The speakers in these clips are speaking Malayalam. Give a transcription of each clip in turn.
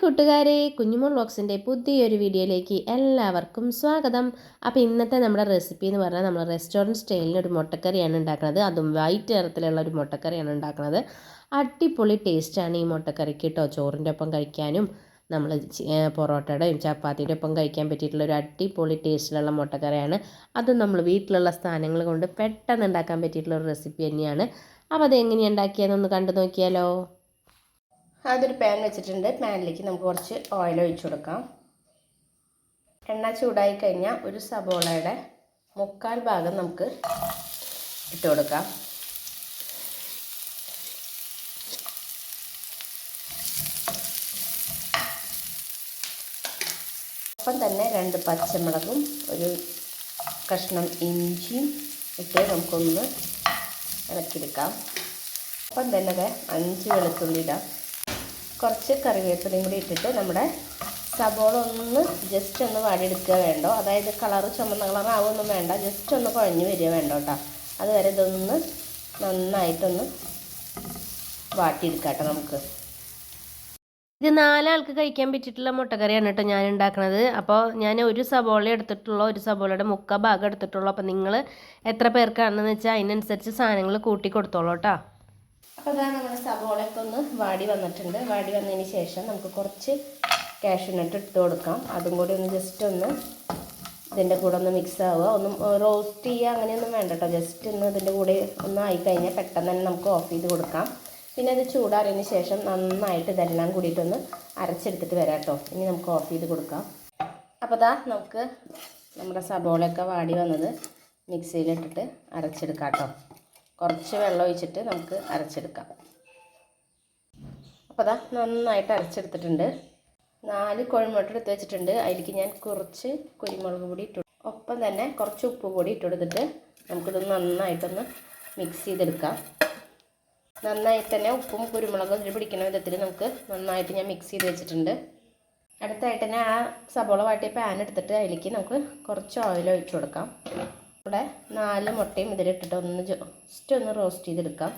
കൂട്ടുകാരെ കുഞ്ഞുമോൾ ബോക്സിന്റെ പുതിയൊരു വീഡിയോയിലേക്ക് എല്ലാവർക്കും സ്വാഗതം. അപ്പോൾ ഇന്നത്തെ നമ്മുടെ റെസിപ്പി എന്ന് പറഞ്ഞാൽ നമ്മൾ റെസ്റ്റോറന്റ് സ്റ്റൈലിന് ഒരു മുട്ടക്കറിയാണ് ഉണ്ടാക്കുന്നത്. അതും വൈറ്റ് നിറത്തിലുള്ള ഒരു മുട്ടക്കറിയാണ് ഉണ്ടാക്കുന്നത്. അടിപൊളി ടേസ്റ്റാണ് ഈ മുട്ടക്കറിക്ക് കേട്ടോ. ചോറിന്റെ ഒപ്പം കഴിക്കാനും നമ്മൾ പൊറോട്ടയുടെയും ചപ്പാത്തിയുടെ ഒപ്പം കഴിക്കാൻ പറ്റിയിട്ടുള്ള ഒരു അടിപൊളി ടേസ്റ്റിലുള്ള മുട്ടക്കറിയാണ്. അതും നമ്മൾ വീട്ടിലുള്ള സ്ഥാനങ്ങൾ കൊണ്ട് പെട്ടെന്ന് ഉണ്ടാക്കാൻ പറ്റിയിട്ടുള്ള ഒരു റെസിപ്പി തന്നെയാണ്. അപ്പോൾ അത് എങ്ങനെയാണ് ഉണ്ടാക്കിയതെന്നൊന്ന് കണ്ടു നോക്കിയാലോ? അതൊരു പാൻ വെച്ചിട്ടുണ്ട്. പാനിലേക്ക് നമുക്ക് കുറച്ച് ഓയിൽ ഒഴിച്ചു കൊടുക്കാം. എണ്ണ ചൂടായി കഴിഞ്ഞാൽ ഒരു സബോളയുടെ മുക്കാൽ ഭാഗം നമുക്ക് ഇട്ട് കൊടുക്കാം. ഒപ്പം തന്നെ രണ്ട് പച്ചമുളകും ഒരു കഷ്ണം ഇഞ്ചിയും ഇട്ട് നമുക്കൊന്ന് ഇളക്കിയെടുക്കാം. ഒപ്പം തന്നെ അഞ്ച് വെളുത്തുള്ളി ഇടാം. കുറച്ച് കറിവേപ്പിലയും കൂടി ഇട്ടിട്ട് നമ്മുടെ സബോള ഒന്ന് ജസ്റ്റ് ഒന്ന് വാടിയെടുക്കുക വേണ്ടോ? അതായത് കളറ് ചുമന്ന കളറാവൊന്നും വേണ്ട. ജസ്റ്റ് ഒന്ന് കുഴഞ്ഞ് വരിക വേണ്ട കേട്ടോ അതുവരെ ഇതൊന്ന് നന്നായിട്ടൊന്ന് വാട്ടിയെടുക്കാം കേട്ടോ നമുക്ക്. ഇത് നാലാൾക്ക് കഴിക്കാൻ പറ്റിയിട്ടുള്ള മുട്ടക്കറിയാണ് കേട്ടോ ഞാൻ ഉണ്ടാക്കുന്നത് അപ്പോൾ ഞാൻ ഒരു സബോള എടുത്തിട്ടുള്ളൂ ഒരു സബോളയുടെ മുക്ക ഭാഗം എടുത്തിട്ടുള്ളൂ. അപ്പോൾ നിങ്ങൾ എത്ര പേർക്കാണെന്ന് വെച്ചാൽ അതിനനുസരിച്ച് സാധനങ്ങൾ കൂട്ടി കൊടുത്തോളൂ കേട്ടോ അപ്പോൾ അതാ നമ്മുടെ സബോളയൊക്കെ ഒന്ന് വാടി വന്നിട്ടുണ്ട്. വാടി വന്നതിന് ശേഷം നമുക്ക് കുറച്ച് കാഷ്യൂനട്ട് ഇട്ട് കൊടുക്കാം. അതും കൂടി ഒന്ന് ജസ്റ്റ് ഒന്ന് ഇതിന്റെ കൂടെ ഒന്ന് മിക്സ് ആവുക. ഒന്നും റോസ്റ്റ് ചെയ്യുക അങ്ങനെയൊന്നും വേണ്ട കേട്ടോ ജസ്റ്റ് ഒന്ന് ഇതിന്റെ കൂടെ ഒന്ന് ആയിക്കഴിഞ്ഞാൽ പെട്ടെന്ന് തന്നെ നമുക്ക് ഓഫ് ചെയ്ത് കൊടുക്കാം. പിന്നെ അത് ചൂടാറിയതിന് ശേഷം നന്നായിട്ട് ഇതെല്ലാം കൂടിയിട്ടൊന്ന് അരച്ചെടുത്തിട്ട് വരാം കേട്ടോ ഇനി നമുക്ക് ഓഫ് ചെയ്ത് കൊടുക്കാം. അപ്പോൾ ദാ നമുക്ക് നമ്മുടെ സബോളയൊക്കെ വാടി വന്നത് മിക്സിയിലിട്ടിട്ട് അരച്ചെടുക്കാം കേട്ടോ കുറച്ച് വെള്ളം ഒഴിച്ചിട്ട് നമുക്ക് അരച്ചെടുക്കാം. അപ്പോൾ അതാ നന്നായിട്ട് അരച്ചെടുത്തിട്ടുണ്ട്. നാല് കോഴിമുട്ട എടുത്ത് വെച്ചിട്ടുണ്ട്. അതിലേക്ക് ഞാൻ കുറച്ച് കുരുമുളക് പൊടി ഇട്ടു. ഒപ്പം തന്നെ കുറച്ച് ഉപ്പ് പൊടി ഇട്ടുകൊടുത്തിട്ട് നമുക്കിത് നന്നായിട്ടൊന്ന് മിക്സ് ചെയ്തെടുക്കാം. നന്നായി തന്നെ ഉപ്പും കുരുമുളകും ഇതിൽ പിടിക്കുന്ന വിധത്തിൽ നമുക്ക് നന്നായിട്ട് ഞാൻ മിക്സ് ചെയ്ത് വെച്ചിട്ടുണ്ട്. അടുത്തായിട്ട് തന്നെ ആ സബോള വാട്ടിയ പാൻ എടുത്തിട്ട് അതിലേക്ക് നമുക്ക് കുറച്ച് ഓയിൽ ഒഴിച്ചു കൊടുക്കാം. ഇവിടെ നാല് മുട്ടയും ഇതിലിട്ടിട്ട് ഒന്ന് ജസ്റ്റ് ഒന്ന് റോസ്റ്റ് ചെയ്തെടുക്കാം.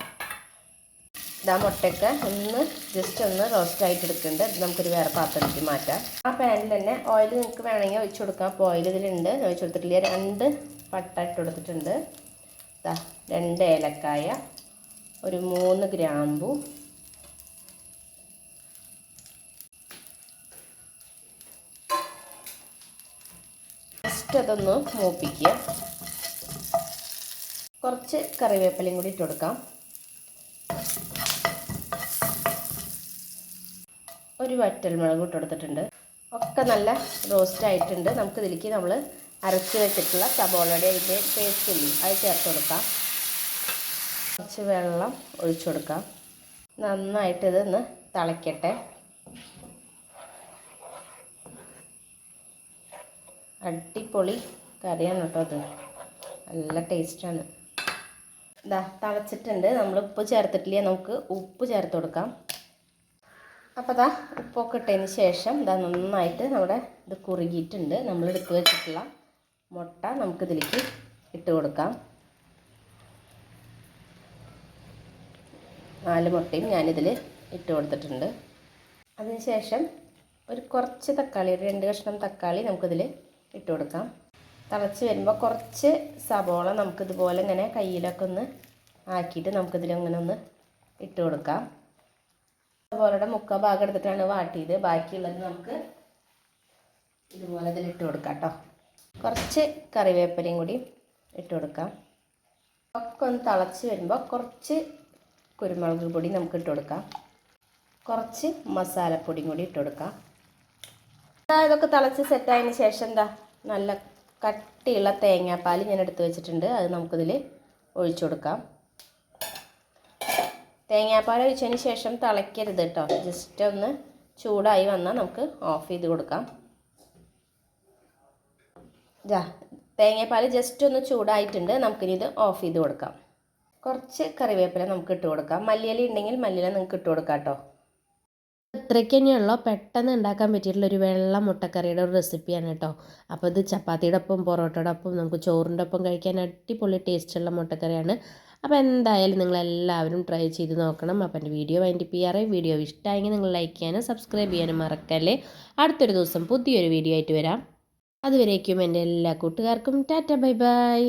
ഇതാ മുട്ടയൊക്കെ ഒന്ന് ജസ്റ്റ് ഒന്ന് റോസ്റ്റ് ആയിട്ട് എടുക്കുന്നുണ്ട് ഇത് നമുക്കൊരു വേറെ പാത്രത്തിലേക്ക് മാറ്റാം. ആ പാനിൽ തന്നെ ഓയിൽ നിങ്ങൾക്ക് വേണമെങ്കിൽ ഒഴിച്ചു കൊടുക്കാം. അപ്പോൾ ഓയിൽ ഇതിലുണ്ട്. ഒഴിച്ചു കൊടുത്തിട്ടില്ല. രണ്ട് പട്ട ഇട്ട് കൊടുത്തിട്ടുണ്ട്. ഇതാ രണ്ട് ഏലക്കായ ഒരു മൂന്ന് ഗ്രാമ്പു. ജസ്റ്റ് അതൊന്ന് മൂപ്പിക്കുക. കുറച്ച് കറിവേപ്പിലയും കൂടി ഇട്ട് കൊടുക്കാം. ഒരു വറ്റൽമുളക് ഇട്ട് കൊടുത്തിട്ടുണ്ട്. ഒക്കെ നല്ല റോസ്റ്റ് ആയിട്ടുണ്ട്. നമുക്ക് ഇതിലേക്ക് നമ്മൾ അരച്ച് വെച്ചിട്ടുള്ള സബോളയുടെ അതിന്റെ പേസ്റ്റ് ഇല്ലേ അത് ചേർത്ത് കൊടുക്കാം. കുറച്ച് വെള്ളം ഒഴിച്ചു കൊടുക്കാം. നന്നായിട്ട് ഇതൊന്ന് തിളയ്ക്കട്ടെ അടിപൊളി കറിയാണ് കേട്ടോ അത് നല്ല ടേസ്റ്റാണ് ഇതാ തിളച്ചിട്ടുണ്ട്. നമ്മൾ ഉപ്പ് ചേർത്തിട്ടില്ല? നമുക്ക് ഉപ്പ് ചേർത്ത് കൊടുക്കാം. അപ്പോൾ ഇതാ ഉപ്പൊക്കെ ഇട്ടതിന് ശേഷം ഇതാ നന്നായിട്ട് നമ്മുടെ ഇത് കുറുകിയിട്ടുണ്ട്. നമ്മൾ എടുത്ത് വെച്ചിട്ടുള്ള മുട്ട നമുക്കിതിലേക്ക് ഇട്ട് കൊടുക്കാം. നാല് മുട്ടയും ഞാനിതിൽ ഇട്ട് കൊടുത്തിട്ടുണ്ട്. അതിനുശേഷം ഒരു കുറച്ച് തക്കാളി ഒരു രണ്ട് കഷ്ണം തക്കാളി നമുക്കിതിൽ ഇട്ട് കൊടുക്കാം. തിളച്ച് വരുമ്പോൾ കുറച്ച് സബോള നമുക്കിതുപോലെ ഇങ്ങനെ കയ്യിലൊക്കെ ഒന്ന് ആക്കിയിട്ട് നമുക്കിതിൽ അങ്ങനെ ഒന്ന് ഇട്ട് കൊടുക്കാം. സബോളയുടെ മുക്ക ഭാഗം എടുത്തിട്ടാണ് വാട്ടിയത്. ബാക്കിയുള്ളത് നമുക്ക് ഇതുപോലെ ഇതിൽ ഇട്ട് കൊടുക്കാം കേട്ടോ കുറച്ച് കറിവേപ്പിലയും കൂടി ഇട്ട് കൊടുക്കാം. ഒക്കെ ഒന്ന് തിളച്ച് വരുമ്പോൾ കുറച്ച് കുരുമുളക് പൊടി നമുക്ക് ഇട്ട് കൊടുക്കാം. കുറച്ച് മസാലപ്പൊടിയും കൂടി ഇട്ട് കൊടുക്കാം. ഇതൊക്കെ തിളച്ച് സെറ്റായതിന് ശേഷം എന്താ? നല്ല കട്ടിയുള്ള തേങ്ങാപ്പാൽ ഞാൻ എടുത്ത് വെച്ചിട്ടുണ്ട്. അത് നമുക്കിതിൽ ഒഴിച്ചു കൊടുക്കാം. തേങ്ങാപ്പാൽ ഒഴിച്ചതിന് ശേഷം തിളയ്ക്കരുത് കേട്ടോ. ജസ്റ്റ് ഒന്ന് ചൂടായി വന്നാൽ നമുക്ക് ഓഫ് ചെയ്ത് കൊടുക്കാം. ജാ തേങ്ങാപ്പാൽ ജസ്റ്റ് ഒന്ന് ചൂടായിട്ടുണ്ട്. നമുക്കിനി ഇത് ഓഫ് ചെയ്ത് കൊടുക്കാം. കുറച്ച് കറിവേപ്പില നമുക്ക് ഇട്ട് കൊടുക്കാം. മല്ലിയില ഉണ്ടെങ്കിൽ മല്ലിയില നിങ്ങൾക്ക് ഇട്ട് കൊടുക്കാം കേട്ടോ. ഇത്രയ്ക്ക് തന്നെയുള്ള പെട്ടെന്ന് ഉണ്ടാക്കാൻ പറ്റിയിട്ടുള്ള ഒരു വെള്ള മുട്ടക്കറിയുടെ ഒരു റെസിപ്പിയാണ് കേട്ടോ. അപ്പോൾ ഇത് ചപ്പാത്തിയുടെ ഒപ്പം പൊറോട്ടയുടെ ഒപ്പം നമുക്ക് ചോറിന്റെ ഒപ്പം കഴിക്കാൻ അടിപൊളി ടേസ്റ്റുള്ള മുട്ടക്കറിയാണ്. അപ്പോൾ എന്തായാലും നിങ്ങളെല്ലാവരും ട്രൈ ചെയ്ത് നോക്കണം. അപ്പോൾ എന്റെ വീഡിയോ വൈൻഡ് ചെയ്യാറ്. വീഡിയോ ഇഷ്ടമായെങ്കിൽ നിങ്ങൾ ലൈക്ക് ചെയ്യാനും സബ്സ്ക്രൈബ് ചെയ്യാനും മറക്കല്ലേ. അടുത്തൊരു ദിവസം പുതിയൊരു വീഡിയോ ആയിട്ട് വരാം. അതുവരേക്കും എന്റെ എല്ലാ കൂട്ടുകാർക്കും ടാറ്റ ബൈ ബൈ.